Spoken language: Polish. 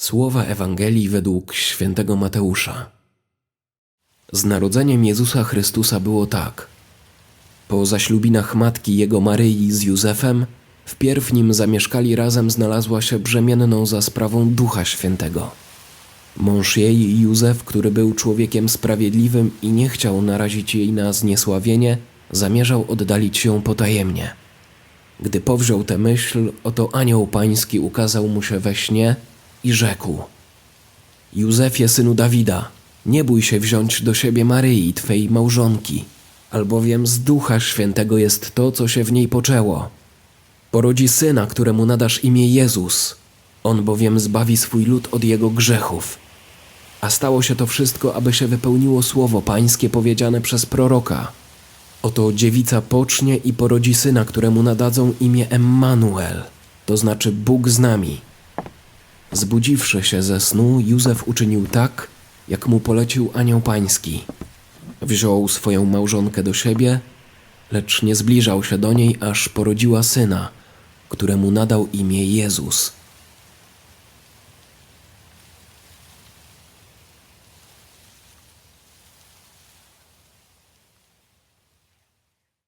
Słowa Ewangelii według świętego Mateusza. Z narodzeniem Jezusa Chrystusa było tak. Po zaślubinach matki jego Maryi z Józefem, wpierw nim zamieszkali razem znalazła się brzemienną za sprawą Ducha Świętego. Mąż jej, Józef, który był człowiekiem sprawiedliwym i nie chciał narazić jej na zniesławienie, zamierzał oddalić ją potajemnie. Gdy powziął tę myśl, oto anioł pański ukazał mu się we śnie i rzekł: Józefie, synu Dawida, nie bój się wziąć do siebie Maryi, twej małżonki, albowiem z ducha świętego jest to, co się w niej poczęło. Porodzi syna, któremu nadasz imię Jezus. On bowiem zbawi swój lud od jego grzechów. A stało się to wszystko, aby się wypełniło słowo pańskie powiedziane przez proroka. Oto dziewica pocznie i porodzi syna, któremu nadadzą imię Emmanuel, to znaczy Bóg z nami. Zbudziwszy się ze snu, Józef uczynił tak, jak mu polecił anioł pański. Wziął swoją małżonkę do siebie, lecz nie zbliżał się do niej, aż porodziła syna, któremu nadał imię Jezus.